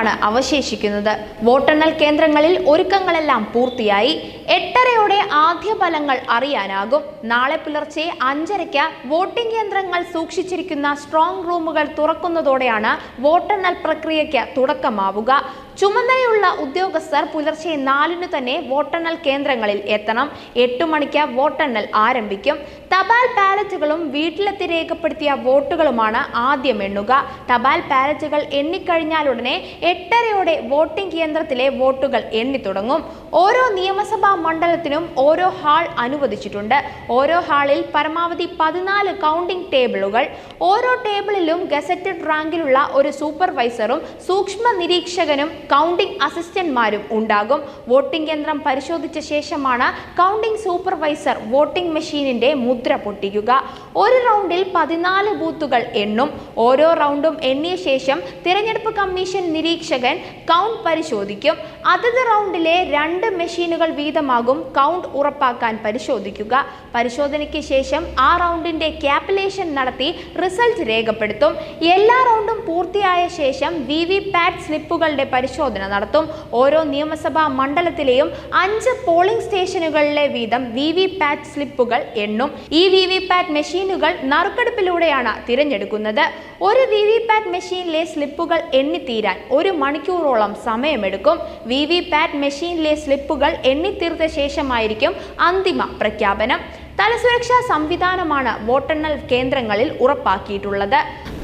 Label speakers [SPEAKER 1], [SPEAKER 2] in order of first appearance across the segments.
[SPEAKER 1] മാത്രമാണ് അവശേഷിക്കുന്നത്. വോട്ടെണ്ണൽ കേന്ദ്രങ്ങളിൽ ഒരുക്കങ്ങളെല്ലാം പൂർത്തിയായി. എട്ടരയോടെ ആദ്യ ഫലങ്ങൾ അറിയാനാകും. നാളെ പുലർച്ചെ അഞ്ചരയ്ക്ക് വോട്ടിംഗ് യന്ത്രങ്ങൾ സൂക്ഷിച്ചിരിക്കുന്ന സ്ട്രോങ് റൂമുകൾ തുറക്കുന്നതോടെയാണ് വോട്ടെണ്ണൽ പ്രക്രിയയ്ക്ക് തുടക്കമാവുക. ചുമതലയുള്ള ഉദ്യോഗസ്ഥർ പുലർച്ചെ നാലിന് തന്നെ വോട്ടെണ്ണൽ കേന്ദ്രങ്ങളിൽ എത്തണം. എട്ടു മണിക്ക് വോട്ടെണ്ണൽ ആരംഭിക്കും. തപാൽ ബാലറ്റുകളും വീട്ടിലെത്തി രേഖപ്പെടുത്തിയ വോട്ടുകളുമാണ് ആദ്യം എണ്ണുക. തപാൽ ബാലറ്റുകൾ എണ്ണിക്കഴിഞ്ഞാലുടനെ എട്ടരയോടെ വോട്ടിംഗ് കേന്ദ്രത്തിലെ വോട്ടുകൾ എണ്ണി തുടങ്ങും. ഓരോ നിയമസഭാ മണ്ഡലത്തിനും ഓരോ ഹാൾ അനുവദിച്ചിട്ടുണ്ട്. ഓരോ ഹാളിൽ പരമാവധി പതിനാല് കൗണ്ടിംഗ് ടേബിളുകൾ. ഓരോ ടേബിളിലും ഗസറ്റഡ് റാങ്കിലുള്ള ഒരു സൂപ്പർവൈസറും സൂക്ഷ്മ നിരീക്ഷകനും കൗണ്ടിംഗ് അസിസ്റ്റന്റ്മാരും ഉണ്ടാകും. വോട്ടിംഗ് യന്ത്രം പരിശോധിച്ച ശേഷമാണ് കൗണ്ടിംഗ് സൂപ്പർവൈസർ വോട്ടിംഗ് മെഷീനിന്റെ മുദ്ര പൊട്ടിക്കുക. ഒരു റൗണ്ടിൽ പതിനാല് ബൂത്തുകൾ എണ്ണും. ഓരോ റൗണ്ടും എണ്ണിയ ശേഷം തിരഞ്ഞെടുപ്പ് കമ്മീഷൻ നിരീക്ഷകൻ കൗണ്ട് പരിശോധിക്കും. അതത് റൗണ്ടിലെ രണ്ട് മെഷീനുകൾ വീതമാകും കൗണ്ട് ഉറപ്പാക്കാൻ പരിശോധിക്കുക. പരിശോധനയ്ക്ക് ശേഷം ആ റൗണ്ടിന്റെ ക്യാപ്പുലേഷൻ നടത്തി റിസൾട്ട് രേഖപ്പെടുത്തും. എല്ലാ റൗണ്ടും പൂർത്തിയായ ശേഷം വി വി പാറ്റ് സ്ലിപ്പുകളുടെ പരിശോധന നടത്തും. ഓരോ നിയമസഭാ മണ്ഡലത്തിലെയും അഞ്ച് പോളിംഗ് സ്റ്റേഷനുകളിലെ വീതം വി വി പാറ്റ് സ്ലിപ്പുകൾ എണ്ണും. ഈ വി വി പാറ്റ് മെഷീനുകൾ നറുക്കെടുപ്പിലൂടെയാണ് തിരഞ്ഞെടുക്കുന്നത്. ഒരു വി വി പാറ്റ് മെഷീനിലെ സ്ലിപ്പുകൾ എണ്ണിത്തീരാൻ ഒരു മണിക്കൂറോളം സമയമെടുക്കും. വി വി പാറ്റ് മെഷീനിലെ സ്ലിപ്പുകൾ എണ്ണിത്തീർത്ത ശേഷമായിരിക്കും അന്തിമ പ്രഖ്യാപനം. തലസുരക്ഷാ സംവിധാനമാണ് വോട്ടെണ്ണൽ കേന്ദ്രങ്ങളിൽ ഉറപ്പാക്കിയിട്ടുള്ളത്.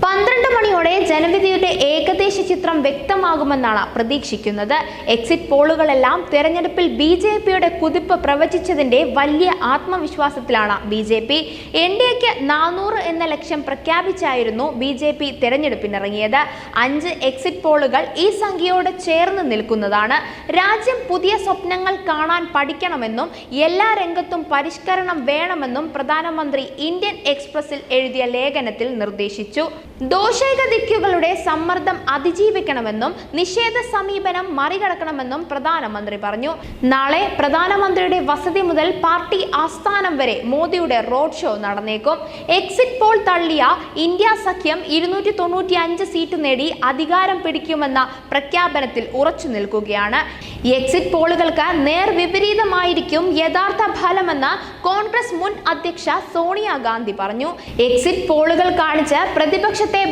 [SPEAKER 1] പന്ത്രണ്ട് ജനവിധിയുടെ ഏകദേശ ചിത്രം വ്യക്തമാകുമെന്നാണ് പ്രതീക്ഷിക്കുന്നത്. എക്സിറ്റ് പോളുകളെല്ലാം തെരഞ്ഞെടുപ്പിൽ ബി ജെ പിയുടെ കുതിപ്പ് പ്രവചിച്ചതിന്റെ വലിയ ആത്മവിശ്വാസത്തിലാണ് B J P. N D എക്ക് നാനൂറ് എന്ന ലക്ഷ്യം പ്രഖ്യാപിച്ചായിരുന്നു ബി ജെ പി തെരഞ്ഞെടുപ്പിനിറങ്ങിയത്. അഞ്ച് എക്സിറ്റ് പോളുകൾ ഈ സംഖ്യയോട് ചേർന്ന് നിൽക്കുന്നതാണ്. രാജ്യം പുതിയ സ്വപ്നങ്ങൾ കാണാൻ പഠിക്കണമെന്നും എല്ലാ രംഗത്തും പരിഷ്കരണം വേണമെന്നും പ്രധാനമന്ത്രി ഇന്ത്യൻ എക്സ്പ്രസിൽ എഴുതിയ ലേഖനത്തിൽ നിർദ്ദേശിച്ചു. ദോഷൈക ദിക്കുകളുടെ സമ്മർദ്ദം അതിജീവിക്കണമെന്നും നിഷേധ സമീപനം മറികടക്കണമെന്നും പ്രധാനമന്ത്രി പറഞ്ഞു. നാളെ പ്രധാനമന്ത്രിയുടെ വസതി മുതൽ പാർട്ടി ആസ്ഥാനം വരെ മോദിയുടെ റോഡ് ഷോ നടന്നേക്കും. എക്സിറ്റ് പോൾ തള്ളിയ ഇന്ത്യ സഖ്യം ഇരുന്നൂറ്റി തൊണ്ണൂറ്റി അഞ്ച് സീറ്റ് നേടി അധികാരം പിടിക്കുമെന്ന പ്രഖ്യാപനത്തിൽ ഉറച്ചു നിൽക്കുകയാണ്. എക്സിറ്റ് പോളുകൾക്ക് നേർവിപരീതമായിരിക്കും യഥാർത്ഥ ഫലമെന്ന് കോൺഗ്രസ് മുൻ അധ്യക്ഷ സോണിയാഗാന്ധി പറഞ്ഞു. എക്സിറ്റ് പോളുകൾ കാണിച്ച് പ്രതിപക്ഷത്തെ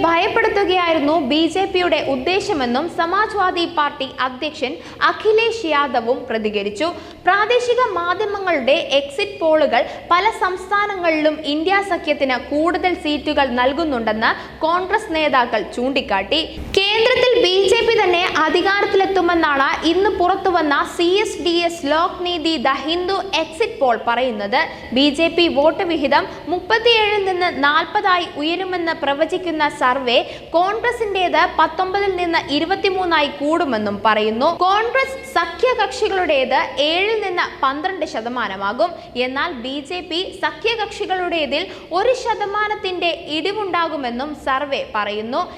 [SPEAKER 1] ഭയപ്പെടുത്തുകയായിരുന്നു ബി ജെ പിയുടെ ഉദ്ദേശമെന്നും സമാജ്വാദി പാർട്ടി അധ്യക്ഷൻ അഖിലേഷ് യാദവും പ്രതികരിച്ചു. പ്രാദേശിക മാധ്യമങ്ങളുടെ എക്സിറ്റ് പോളുകൾ പല സംസ്ഥാനങ്ങളിലും ഇന്ത്യ സഖ്യത്തിന് കൂടുതൽ സീറ്റുകൾ നൽകുന്നുണ്ടെന്ന് കോൺഗ്രസ് നേതാക്കൾ ചൂണ്ടിക്കാട്ടി. കേന്ദ്രത്തിൽ ബി ജെ പി തന്നെ അധികാരത്തിലെത്തുമെന്നാണ് ഇന്ന് പുറത്തുവന്ന C S D S Lok Niti the Hindu exit poll പറയുന്നത്. ബി ജെ പി വോട്ട് വിഹിതം മുപ്പത്തിയേഴിൽ നിന്ന് നാൽപ്പതായി ഉയരുമെന്ന് പ്രവചിക്കുന്ന സർവേ കോൺഗ്രസിന്റേത് പത്തൊമ്പതിൽ നിന്ന് ഇരുപത്തിമൂന്നായി കൂടുമെന്നും പറയുന്നു. കോൺഗ്രസ് സഖ്യകക്ഷികളുടേത് ഏഴിൽ നിന്ന് പന്ത്രണ്ട് ശതമാനമാകും. എന്നാൽ ബി ജെ പി സഖ്യകക്ഷികളുടേതിൽ ഒരു ശതമാനത്തിന്റെ ഇടിവുണ്ടാകുമെന്നും സർവേ പറയുന്നു.